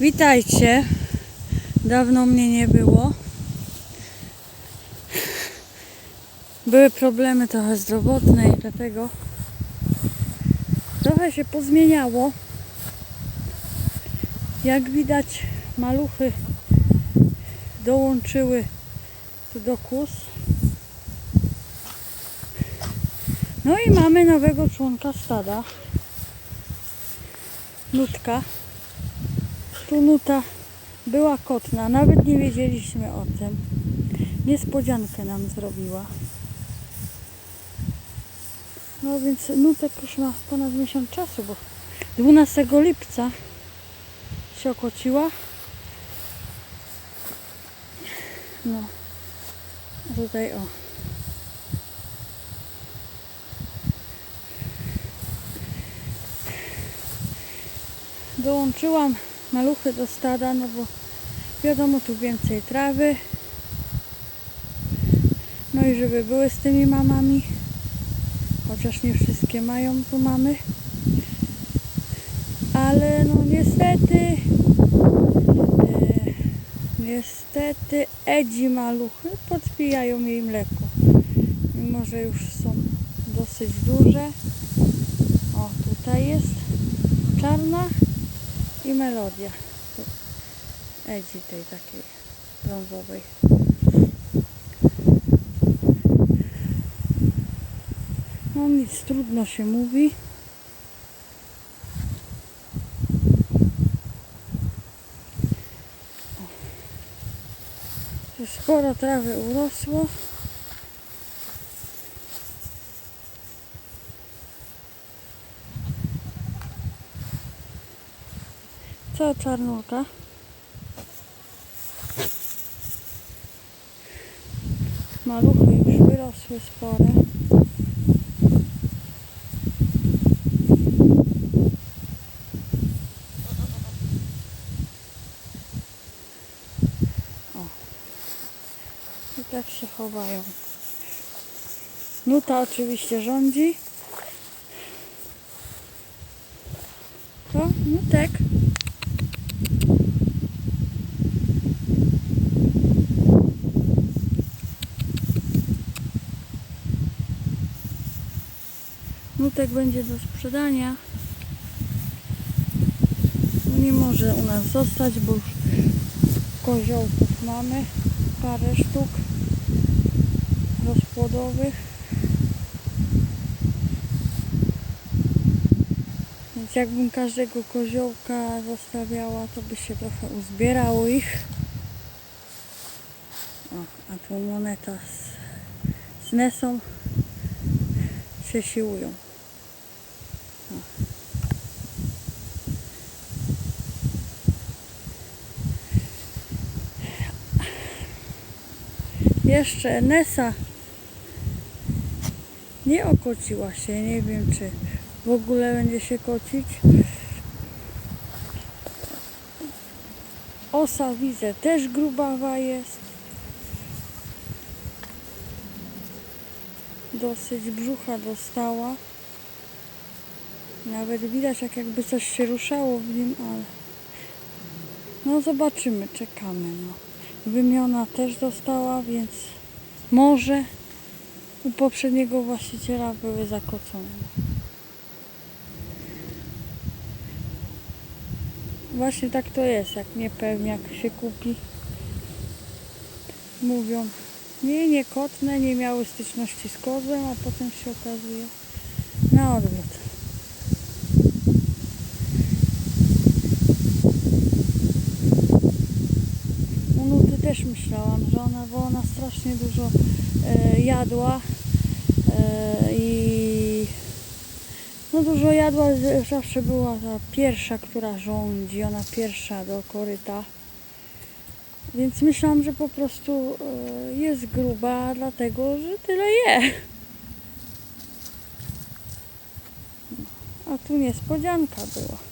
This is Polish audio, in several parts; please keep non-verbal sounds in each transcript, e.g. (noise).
Witajcie. Dawno mnie nie było. Były problemy trochę zdrowotne i dlatego trochę się pozmieniało. Jak widać, maluchy dołączyły do kus. No i mamy nowego członka stada. Nutka. Tu nuta była kotna, nawet nie wiedzieliśmy o tym. Niespodziankę nam zrobiła. No więc nutek już ma ponad miesiąc czasu, bo 12 lipca się okociła. No, tutaj o. Dołączyłam maluchy do stada, no bo wiadomo tu więcej trawy. No i żeby były z tymi mamami, chociaż nie wszystkie mają tu mamy. Ale no niestety, e, niestety Edzi maluchy podpijają jej mleko. Mimo, że już są dosyć duże. O, tutaj jest czarna i melodia Edzi tej takiej brązowej. No nic, trudno się mówi. O. Sporo trawy urosło. Co czarnulka? Maluchy już wyrosły spore. O. I tak się chowają. Nuta oczywiście rządzi. To nutek. Nutek będzie do sprzedania. No Nie może u nas zostać, bo już koziołków mamy parę sztuk rozpłodowych. Więc jakbym każdego koziołka zostawiała, to by się trochę uzbierało ich. O, a tu moneta z, z Nesą się siłują. Jeszcze Nesa nie okociła się. Nie wiem, czy w ogóle będzie się kocić. Osa widzę też grubawa jest. Dosyć brzucha dostała. Nawet widać, jak jakby coś się ruszało w nim, ale no zobaczymy, czekamy. No. Wymiona też dostała, więc może u poprzedniego właściciela były zakocone. Właśnie tak to jest, jak niepewniak się kupi. Mówią, nie, nie kotne, nie miały styczności z kozłem, a potem się okazuje na odwrót. U Nuty też myślałam, że ona, bo ona strasznie dużo e, jadła e, i no dużo jadła, zawsze była ta pierwsza, która rządzi, ona pierwsza do koryta. Więc myślałam, że po prostu e, jest gruba, dlatego że tyle je. A tu niespodzianka była.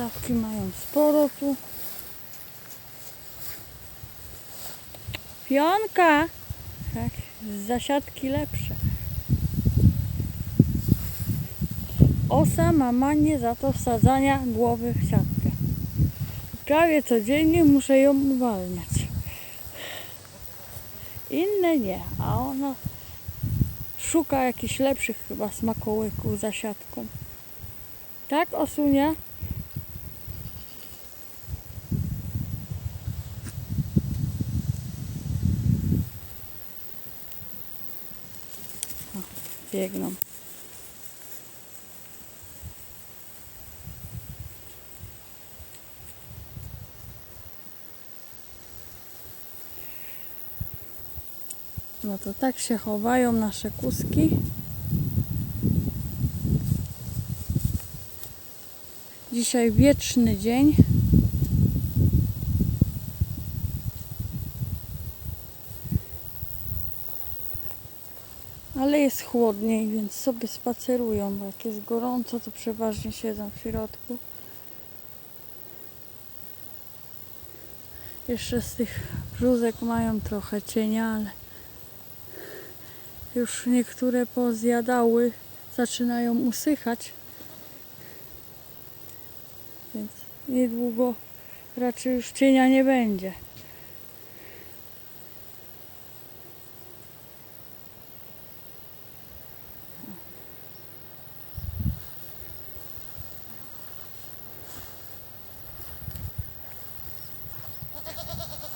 Trawki mają sporo tu. Pionka! Tak, z zasiadki lepsze. Osa ma manię za to wsadzania głowy w siatkę. Prawie codziennie muszę ją uwalniać. Inne nie, a ona szuka jakichś lepszych chyba smakołyków za siatką. Tak, Osunia? O, biegną. No to tak się chowają nasze kuski. Dzisiaj wieczny dzień. Ale jest chłodniej, więc sobie spacerują. Bo jak jest gorąco, to przeważnie siedzą w środku. Jeszcze z tych brzuzek mają trochę cienia, ale już niektóre pozjadały, zaczynają usychać. Więc niedługo raczej już cienia nie będzie.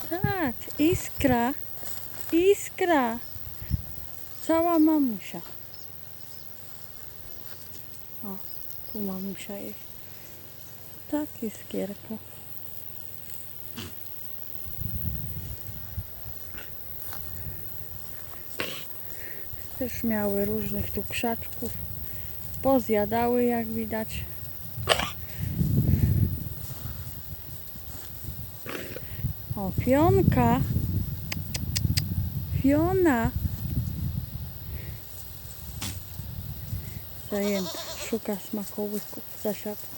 Tak, iskra, iskra. Cała mamusia. O, tu mamusia jest. Tak, iskierka. Też miały różnych tu krzaczków. Pozjadały, jak widać. O, pionka. Fiona. Zajęta. Szuka smakołyków za siatką.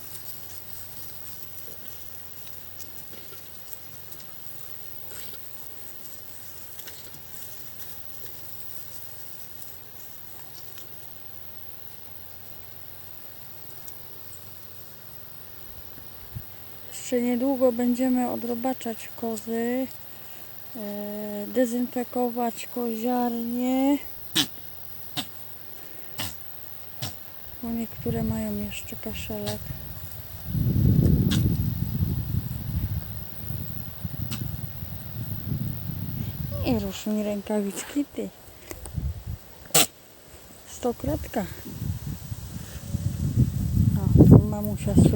Jeszcze niedługo będziemy odrobaczać kozy, dezynfekować koziarnie. Bo niektóre mają jeszcze kaszelek. Nie rusz mi rękawiczki, ty. Stokrotka. O, tu mamusia z.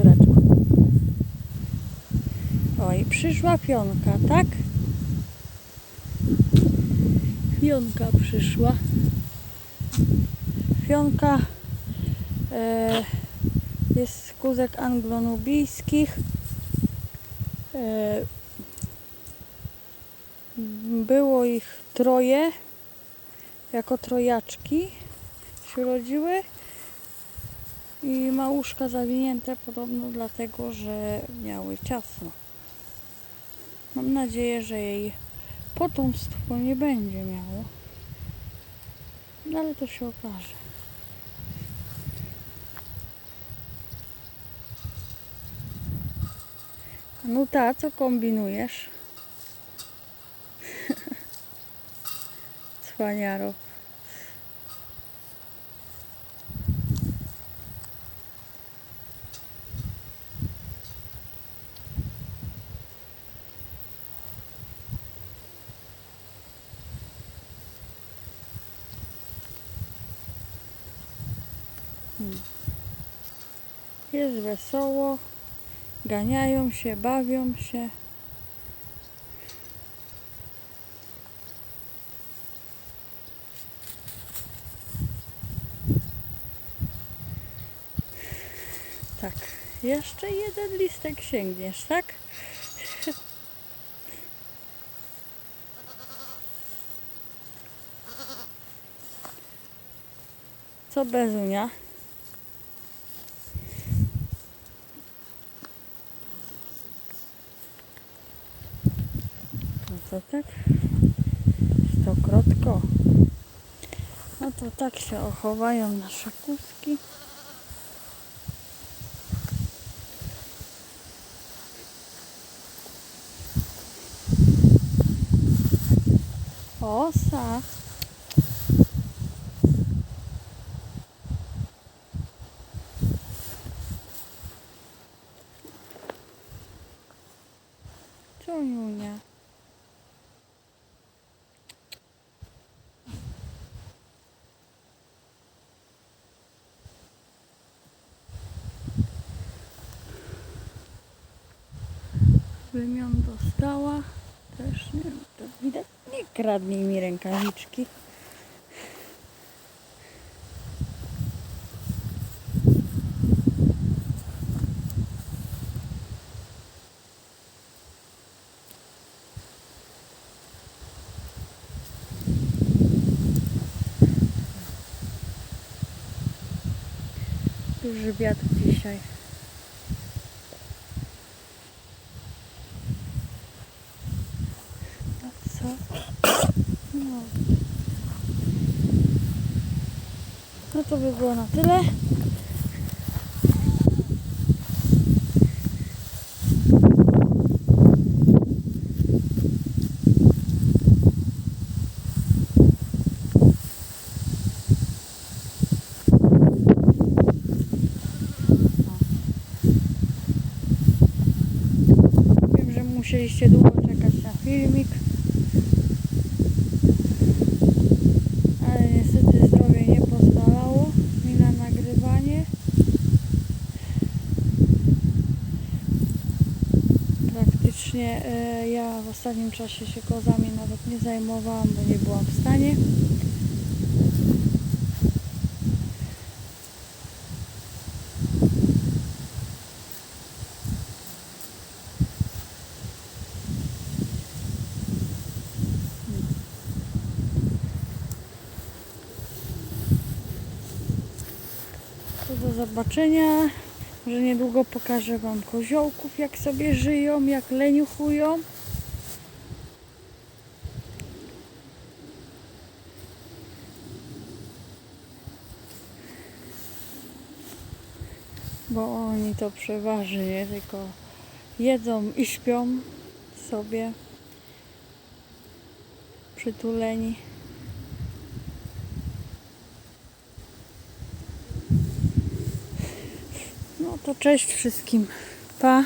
Oj, przyszła pionka, tak? Pionka przyszła. Pionka e, jest z kuzek anglonubijskich. E, było ich troje, jako trojaczki się rodziły. I małuszka zawinięte podobno dlatego, że miały ciasno. Mam nadzieję, że jej potomstwo nie będzie miało. No ale to się okaże. No ta, co kombinujesz? (laughs) Cwaniaro. Jest wesoło, ganiają się, bawią się. Tak, jeszcze jeden listek sięgniesz, tak? Co Bezunia? Tak? Stokrotko. No to tak się ochowają nasze kuski. Osa. Wymian dostała. Też nie wiem, to widać. Nie kradnij mi rękawiczki. Duży wiatr dzisiaj. A co? No. No to by było na tyle. Musieliście długo czekać na filmik. Ale niestety zdrowie nie pozwalało mi na nagrywanie. Praktycznie e, ja w ostatnim czasie się kozami nawet nie zajmowałam, bo nie byłam w stanie. Do zobaczenia. Może niedługo pokażę Wam koziołków, jak sobie żyją, jak leniuchują. Bo oni to przeważnie tylko jedzą i śpią sobie przytuleni. No to cześć wszystkim. Pa.